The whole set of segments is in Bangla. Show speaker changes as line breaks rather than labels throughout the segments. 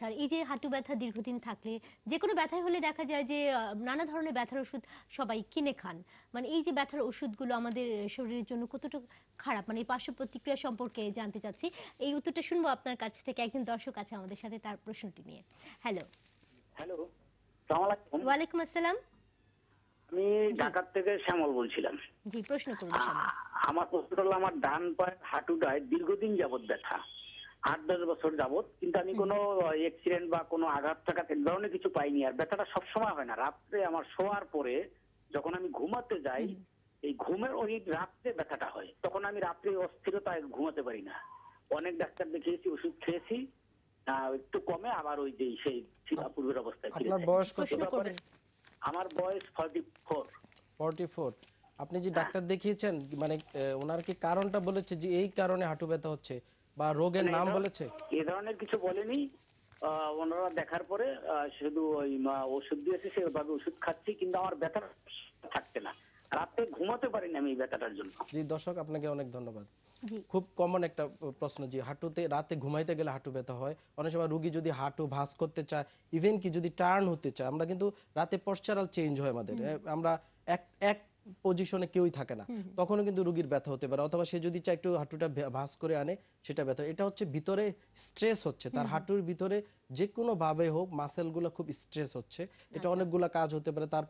আচ্ছা আর এই যে হাঁটু ব্যথা দীর্ঘদিন থাকলে যে কোনো ব্যথায় হলে দেখা যায় যে নানা ধরনের ব্যথার ওষুধ সবাই কিনে খান। মানে এই যে ব্যথার ওষুধগুলো আমাদের শরীরের জন্য কতটা খারাপ মানে পার্শ্ব প্রতিক্রিয়া সম্পর্কে জানতে চাচ্ছি। এই উত্তরটা শুনব আপনার কাছ থেকে একজন দর্শক আছে আমাদের সাথে তার প্রশ্নটি নিয়ে। হ্যালো
হ্যালো
ওয়ালাইকুম আসসালাম।
আমি ঢাকার থেকে শ্যামল বলছিলাম।
জি প্রশ্ন করুন
আমার প্রশ্ন হলো আমার ডান পায়ের হাঁটুটায় দীর্ঘদিন যাবত ব্যথা। আট দশ বছর যাবত। কিন্তু আমি কোনো অ্যাক্সিডেন্ট বা কোনো আঘাত টাঘাত এক ধরনের কিছু পাইনি আর। ব্যথাটা সবসময় হয় না। রাত্রে আমার শোয়ার পরে যখন আমি ঘুমাতে যাই এই ঘুমের ওই রাত্রে ব্যথাটা হয়। তখন আমি রাত্রে অস্থিরতায় ঘুমাতে পারি না। অনেক ডাক্তার দেখিয়েছি ওষুধ খেয়েছি। একটু কমে আবার ওই যে সেই পূর্বের অবস্থায়
আপনার বয়স কত?
আমার বয়স ফর্টি ফোর
ফর্টি ফোর আপনি যে ডাক্তার দেখিয়েছেন মানে ওনার কি কারণটা বলেছে যে এই কারণে হাঁটু ব্যথা হচ্ছে? বা রোগের নাম বলেছে?
এ ধরনের কিছু বলেনি। ওনারা দেখার পরে শুধু ওই ওষুধ দিয়েছে সেভাবে ওষুধ খাচ্ছি কিন্তু আমার ব্যথা থাকতে না। রাতে ঘুমাতে পারিনি আমি এই ব্যথাটার জন্য।
জি দর্শক আপনাকে অনেক ধন্যবাদ। খুব কমন একটা প্রশ্ন যে হাঁটুতে রাতে ঘুমাইতে গেলে হাঁটু ব্যথা হয়। অনেক সময় রুগী যদি হাঁটু ভাঁজ করতে চায় ইভেন কি যদি টার্ন হতে চায় আমরা কিন্তু রাতে পশ্চারাল চেঞ্জ হয় আমাদের। আমরা এক এক পজিশনে কেউই থাকে না। তখনও কিন্তু রুগীর ব্যথা হতে পারে। অথবা সে যদি চায় একটু হাঁটুটা ভে- ভাঁজ করে আনে সেটা ব্যথা। এটা হচ্ছে ভিতরে স্ট্রেস হচ্ছে। তার হাঁটুর ভিতরে যে কোনো ভাবে হোক মাসেলগুলো খুব স্ট্রেস হচ্ছে। এটা অনেকগুলো কাজ হতে পারে। তার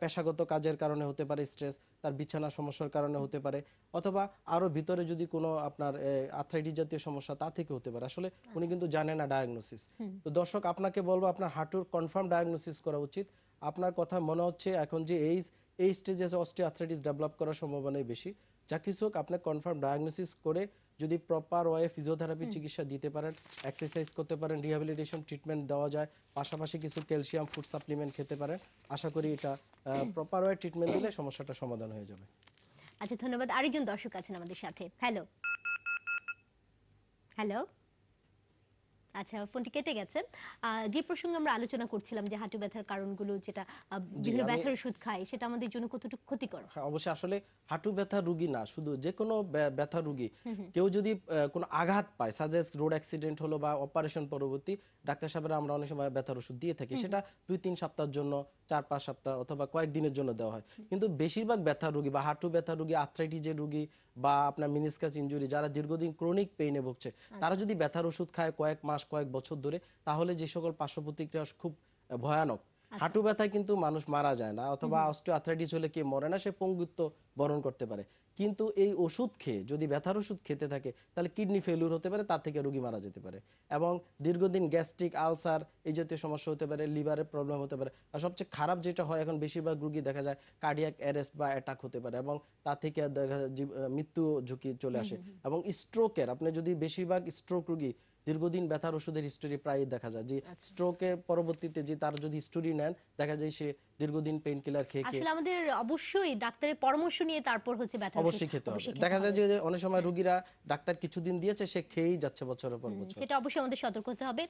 পেশাগত কাজের কারণে হতে পারে স্ট্রেস তার বিছানা সমস্যার কারণে হতে পারে। অথবা আরও ভিতরে যদি কোনো আপনার আর্থ্রাইটিস জাতীয় সমস্যা তা থেকে হতে পারে। আসলে উনি কিন্তু জানে না ডায়াগনোসিস তো দর্শক আপনাকে বলব আপনার হাঁটুর কনফার্ম ডায়াগনোসিস করা উচিত। আপনার কথা মনে হচ্ছে এখন যে এই এই স্টেজে অস্টিও আর্থ্রাইটিস ডেভেলপ করার সম্ভাবনাই বেশি। যা কিছু হোক আপনি কনফার্ম ডায়াগনোসিস করে যদি প্রপার ওয়ে ফিজিওথেরাপি চিকিৎসা দিতে পারেন এক্সারসাইজ করতে পারেন রিহ্যাবিলিটেশন ট্রিটমেন্ট দেওয়া যায় পাশাপাশি কিছু ক্যালসিয়াম ফুড সাপ্লিমেন্ট খেতে পারেন। আশা করি এটা প্রপার ওয়ে ট্রিটমেন্ট দিলে সমস্যাটা সমাধান হয়ে যাবে।
আচ্ছা ধন্যবাদ। আরেকজন দর্শক আছেন আমাদের সাথে। হ্যালো হ্যালো আচ্ছা ফোনটি কেটে গেছে। যে প্রসঙ্গে আমরা আলোচনা করছিলাম যে হাঁটু ব্যথার কারণগুলো যেটা বিভিন্ন ব্যথার ওষুধ খায় সেটা আমাদের জন্য কতটুকু ক্ষতিকর?
হ্যাঁ অবশ্যই আসলে হাঁটু ব্যথা রুগী না শুধু যে কোনো ব্যথা রুগী। কেউ যদি কোনো আঘাত পায় সাজেস্ট রোড অ্যাক্সিডেন্ট হলো বা অপারেশন পরবর্তী ডাক্তার সাহেবরা আমরা অনেক সময় ব্যথার ওষুধ দিয়ে থাকি সেটা দুই তিন সপ্তাহের জন্য চার পাঁচ সপ্তাহ অথবা কয়েকদিনের জন্য দেওয়া হয়। কিন্তু বেশিরভাগ ব্যথা রুগী বা হাঁটু ব্যথা রুগী আর্থ্রাইটিসের রুগী বা আপনার মিনিসকাস ইঞ্জুরি যারা দীর্ঘদিন ক্রনিক পেইনে ভুগছে তারা যদি ব্যথার ওষুধ খায় কয়েক মাস কয়েক বছর ধরে তাহলে যে সকল পার্শ্ব প্রতিক্রিয়া খুব ভয়ানক। হাঁটু ব্যথায় কিন্তু মানুষ মারা যায় না অথবা অস্টিও আর্থ্রাইটিস হলে কে মরে না সে পঙ্গুত্ব বরণ করতে পারে। কিন্তু এই ওষুধ খেয়ে যদি ব্যথার ওষুধ খেতে থাকে তাহলে কিডনি ফেলিউর হতে পারে তার থেকে রোগী মারা যেতে পারে। এবং দীর্ঘদিন গ্যাস্ট্রিক আলসার এই জাতীয় সমস্যা হতে পারে লিভারের প্রবলেম হতে পারে। আর সবচেয়ে খারাপ যেটা হয় এখন বেশিরভাগ রোগী দেখা যায় কার্ডিয়াক অ্যারেস্ট বা অ্যাটাক হতে পারে এবং তা থেকে দেখা যায় মৃত্যু ঝুঁকি চলে আসে। এবং স্ট্রোকের আপনি যদি বেশিরভাগ স্ট্রোক রুগী দীর্ঘদিন ব্যথার ওষুধের হিস্টোরি প্রায় দেখা যায় যে স্ট্রোকের পরবর্তীতে যে তার যদি হিস্টোরি নেন দেখা যায় সে দীর্ঘদিন পেইন কিলার খেয়ে খেয়ে
আসলে আমাদের অবশ্যই ডাক্তারের পরামর্শ নিয়ে তারপর হচ্ছে ব্যথা
অবশ্যই খেতে হবে। দেখা যায় যে অনেক সময় রোগীরা ডাক্তার কিছুদিন দিয়েছে সে খেয়েই যাচ্ছে বছরের পর বছর।
সেটা অবশ্যই আমাদের সতর্ক হতে হবে।